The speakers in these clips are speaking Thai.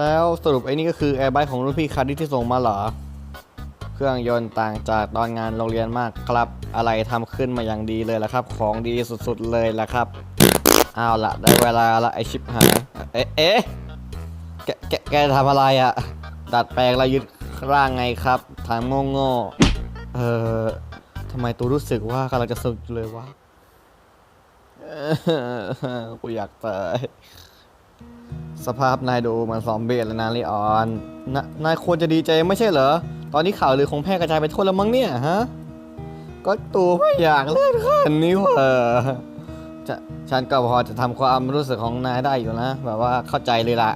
แล้วสรุปไอ้นี่ก็คือแอร์ไบของรุ่นพี่คาร์ดิที่ส่งมาเหรอ เครื่องยนต์ต่างจากตอนงานโรงเรียนมากครับ อะไรทำขึ้นมาอย่างดีเลยละครับ ของดีสุดๆเลยละครับ เอาละได้เวลาละไอชิปหาย เอ๊ะเอ๊ะแกแกแกทำอะไรอะ่ะ ดัดแปลงแล้วยึดร่างไงครับถามโง่ๆเออทำไมตูรู้สึกว่ากำลังจะสนุกเลยวะเออกูอยากตาย สภาพนายดูเหมันซอมเบี้แล้วนะลีออนนนายควรจะดีใจไม่ใช่เหรอ ตอนนี้ข่าวลือคงแพร่กระจายไปทั่วแล้วมั้งเนี่ยฮะ ก็ตัวไม่อยากเล่นขันนี้เว่ะจะฉันก็พอจะทำความรู้สึกของนายได้อยู่นะ แบบว่าเข้าใจเลยละ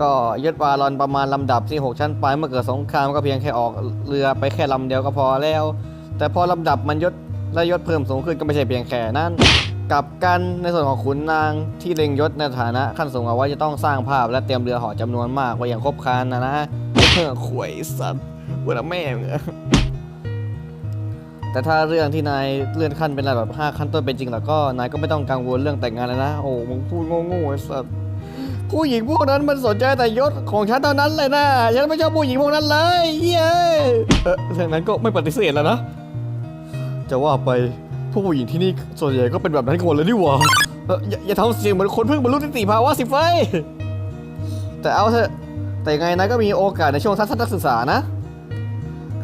ก็ยึดวาลอนประมาณลำดับที่ 6 ชั้นไปเมื่อเกิดสงครามก็เพียงแค่ออกเรือไปแค่ลำเดียวก็พอแล้ว แต่พอลำดับมันยศและยศเพิ่มสูงขึ้นก็ไม่ใช่เพียงแค่นั้น กับกันในส่วนของขุนนางที่เล็งยศในฐานะขั้นสูงเอาไว้จะต้องสร้างภาพและเตรียมเรือเหอจำนวนมากไว้อย่างครบครันนะนะขวยสัตว์เวลาแม่มึงอะแต่ถ้าเรื่องที่นายเลื่อนขั้นเป็นระดับ5ขั้นต้นเป็นจริงแล้วก็นายก็ไม่ต้องกังวลเรื่องแต่งงานแล้วนะ โอ้มึงพูดโง่ๆไอ้สัตว์ผู้หญิงพวกนั้นมันสนใจแต่ยศของฉันเท่านั้นเลยนะ ฉันไม่ชอบผู้หญิงพวกนั้นเลย เย้เออเรื่องนั้นก็ไม่ปฏิเสธแล้วนะ จะว่าไป พวกผู้หญิงที่นี่ส่วนใหญ่ก็เป็นแบบนั้นกันหมดเลยนี่หว่าอย่าอย่าทำเสียงเหมือนคนเพิ่งบรรลุนิติภาวะสิไฟยแต่เอาเถอะ แต่ไงนายก็มีโอกาสในช่วงทัศนศึกษานะ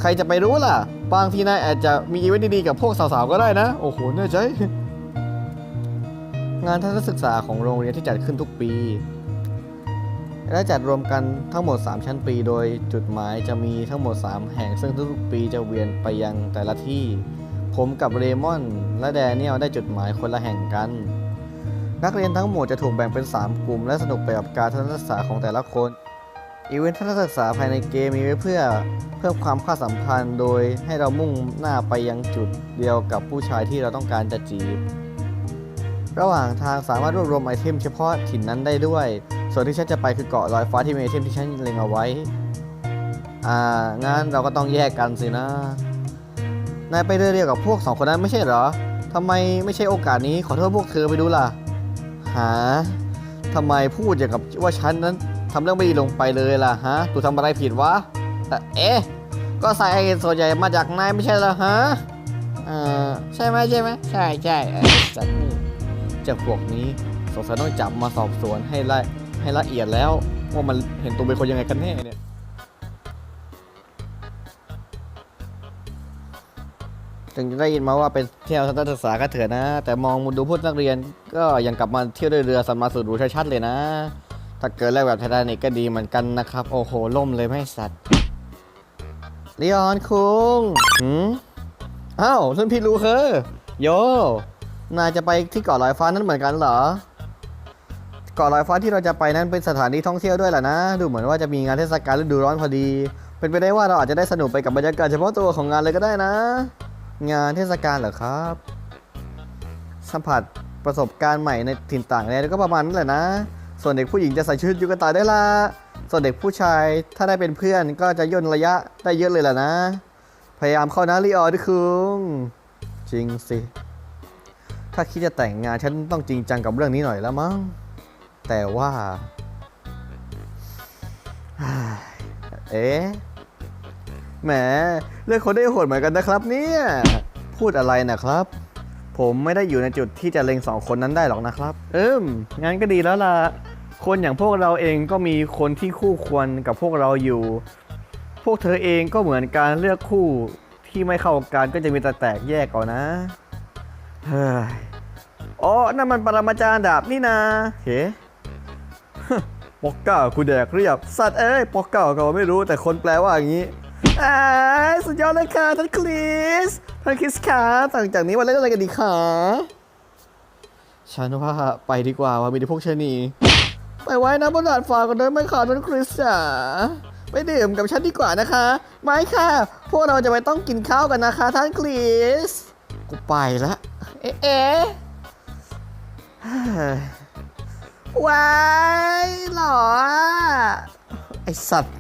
ใครจะไปรู้ล่ะ บางทีนายอาจจะมีอีเวนต์ดีๆกับพวกสาวๆก็ได้นะ โอ้โหแน่ใจ งานทัศนศึกษาของโรงเรียนที่จัดขึ้นทุกปี และจัดรวมกันทั้งหมด 3 ชั้นปี โดยจุดหมายจะมีทั้งหมด 3 แห่งซึ่งทุกๆปีจะเวียนไปยังแต่ละที่ ผมกับเรมอนและแดเนียลได้จุดหมายคนละแห่งกัน นักเรียนทั้งหมดจะถูกแบ่งเป็น 3 กลุ่ม และสนุกไปกับการทัศนศึกษาของแต่ละคน อีเวนต์ทัศนศึกษาภายในเกมมีไว้เพื่อเพิ่มความค่าสัมพันธ์ โดยให้เรามุ่งหน้าไปยังจุดเดียวกับผู้ชายที่เราต้องการจะจีบ ระหว่างทางสามารถรวบรวมไอเทมเฉพาะถิ่นนั้นได้ด้วย ส่วนที่ฉันจะไปคือเกาะลอยฟ้าที่มีไอเทมที่ฉันเล็งเอาไว้ อ่างั้นเราก็ต้องแยกกันสินะ นายไปเรือเดียวกับพวกสองคนนั้นไม่ใช่เหรอทำไมไม่ใช่โอกาสนี้ขอโทษพวกเธอไปดูล่ะ หาทำไมพูดอย่างกับว่าฉันนั้นทำเรื่องไม่ดีลงไปเลยล่ะฮะตูทำอะไรผิดวะแต่เอ๊ะก็สาเหตุส่วนใหญ่มาจากนายไม่ใช่เหรอฮะเออใช่ไหมใช่ไหมใช่ใช่เออสัตว์นี่จ้าพวกนี้สงสัยต้องจับมาสอบสวนให้ละให้ละเอียดแล้ว ว่ามันเห็นตัวเป็นคนยังไงกันแน่เนี่ย ถึงจะได้ยินมาว่าเป็นเที่ยวทัศนศึกษาก็เถอะนะ แต่มองมุดูพวกนักเรียน ก็ยังกลับมาเที่ยวด้วยเรือสันมาสุดหรูชัดๆเลยนะ ถ้าเกิดแรกแบบไททานิกก็ดีเหมือนกันนะครับ โอ้โหล่มเลยไม่สัตว์ลีออนคุงหืมอ้าวท่านพี่รู้เคอโยนายจะไปที่เกาะลอยฟ้านั้นเหมือนกันเหรอเกาะลอยฟ้าที่เราจะไปนั้นเป็นสถานที่ท่องเที่ยวด้วยแหละนะ ดูเหมือนว่าจะมีงานเทศกาลฤดูร้อนพอดี เป็นไปได้ว่าเราอาจจะได้สนุกไปกับบรรยากาศเฉพาะตัวของงานเลยก็ได้นะ งานเทศกาลเหรอครับ สัมผัสประสบการณ์ใหม่ในถิ่นต่างแดนก็ประมาณนั้นแหละนะ ส่วนเด็กผู้หญิงจะใส่ชุดยูกตาได้ละส่วนเด็กผู้ชายถ้าได้เป็นเพื่อนก็จะย่นระยะได้เยอะเลยแหละนะ พยายามเข้านะลีออด้วยคุงจริงสิ ถ้าคิดจะแต่งงานฉันต้องจริงจังกับเรื่องนี้หน่อยแล้วมั้ง แต่ว่า เอ๊ะ แหมเลือกคนได้โหดเหมือนกันนะครับเนี่ยพูดอะไรนะครับ ผมไม่ได้อยู่ในจุดที่จะเล็งสองคนนั้นได้หรอกนะครับ เอิมงั้นก็ดีแล้วล่ะ คนอย่างพวกเราเองก็มีคนที่คู่ควรกับพวกเราอยู่ พวกเธอเองก็เหมือนการเลือกคู่ที่ไม่เข้ากันก็จะมีแต่แตกแยกก่อนนะ เฮ้ยอ๋อนั่นมันปรมาจารย์ดาบนี่นาเฮ้ปอกเก้าคุณแดกเรียบ สัตว์เอ้ยปอกเก้าก็ไม่รู้แต่คนแปลว่าอย่างนี้ อ่าสุดยอดเลยค่ะท่านคริสท่านคริสค่ะต่างจากนี้มาเล่นอะไรกันดีคะฉันว่าไปดีกว่าว่ามีแต่พวกชะนีไปไว้นะบนดาดฟ้ากันเลยไหมคะท่านคริสจ๋าไปดื่มกับฉันดีกว่านะคะ ไม่ค่ะ พวกเราจะไปต้องกินข้าวกันนะคะ ท่านคริสกูไปละเอ๊ะว้ายหล่อไอสัตว์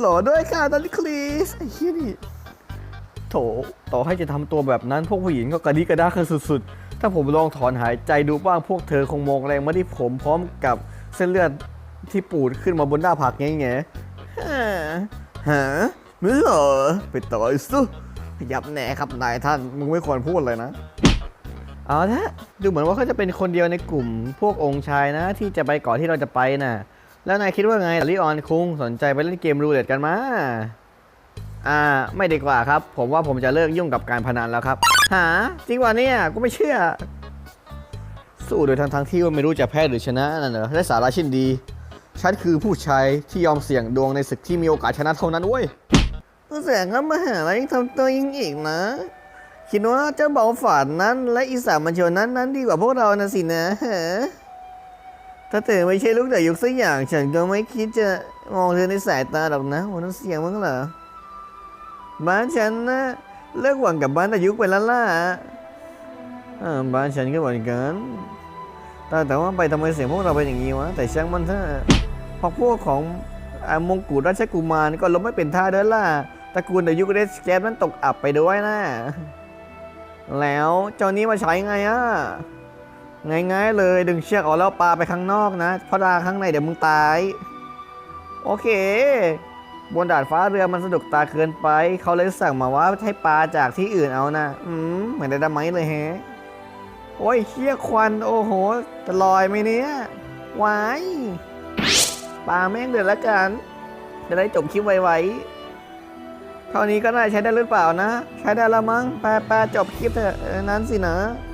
หล่อด้วยค่ะนันคลีสไอ้เหี้ยนี่โถต่อให้จะทำตัวแบบนั้นพวกผู้หญิงก็กระดิกกระด้ากันสุดๆ ถ้าผมลองถอนหายใจดูบ้างพวกเธอคงมองแรงมาที่ผมพร้อมกับเส้นเลือดที่ปูดขึ้นมาบนหน้าผากไงไงฮะไม่เหรอไปต่อยซุยับแน่ครับนายท่านมึงไม่ควรพูดเลยนะ เอาละดูเหมือนว่าเขาจะเป็นคนเดียวในกลุ่ม พวกองค์ชายนะ ที่จะไปเกาะที่เราจะไปน่ะ แล้วนายคิดว่าไงลิออนคุงสนใจไปเล่นเกมรูเล็ตกันมาอ่าไม่ดีกว่าครับ ผมว่าผมจะเลิกยุ่งกับการพนันแล้วครับ หา จริงวะเนี่ยกูไม่เชื่อ สู้โดยทั้งทั้งที่ว่าไม่รู้จะแพ้หรือชนะนั่นเหรอได้สาระชิ้นดีฉันคือผู้ชายที่ยอมเสี่ยงดวงในศึกที่มีโอกาสชนะเท่านั้นเว้ยแสงก็มาหาอะไรยังทำตัวยิ่งอีกนะ คิดว่าเจ้าเบาฝาดนั้น และอีสานมันชนนั้นนั้นดีกว่าพวกเรานะสินะฮะ ถ้าเธอไม่ใช่ลูกแต่ยุคสักอย่าง ฉันก็ไม่คิดจะมองเธอในสายตาหรอกนะโอ้นั่นเสียงมั้งเหรอ บ้านฉันนะเลิกหวังกับบ้านแต่ยุคไปแล้วล่ะบ้านฉันก็เหมือนกันแต่แต่ว่าไปทำไมเสียงพวกเราเป็นอย่างนี้วะ แต่ช่างมันเถอะพราะพวกของอมงกุฎราชกุมารก็ล้มไม่เป็นท่าเด้อล่ะตระกูลเดยุคเรสแกนนั้นตกอับไปด้วยนะ แล้วเจ้านี้มาใช้ไงอะ ง่ายๆเลยดึงเชือกออกแล้วปลาไปข้างนอกนะ เพราะดาข้างในเดี๋ยวมึงตาย โอเค บนดาดฟ้าเรือมันสะดวกตาเกินไป เขาเลยสั่งมาว่าให้ปลาจากที่อื่นเอานะ อืมเหมือนไดนาไมต์เลยแฮะ โอ้ยเชี่ยควันโอ้โหจะลอยไหมเนี้ยวายปลาแม่งเดือดละกัน จะได้จบคลิปไวๆเท่านี้ก็น่าใช้ได้หรือเปล่านะ ใช้ได้และมั้งแปลแปลจบคลิปเถอะนั้นสินะ「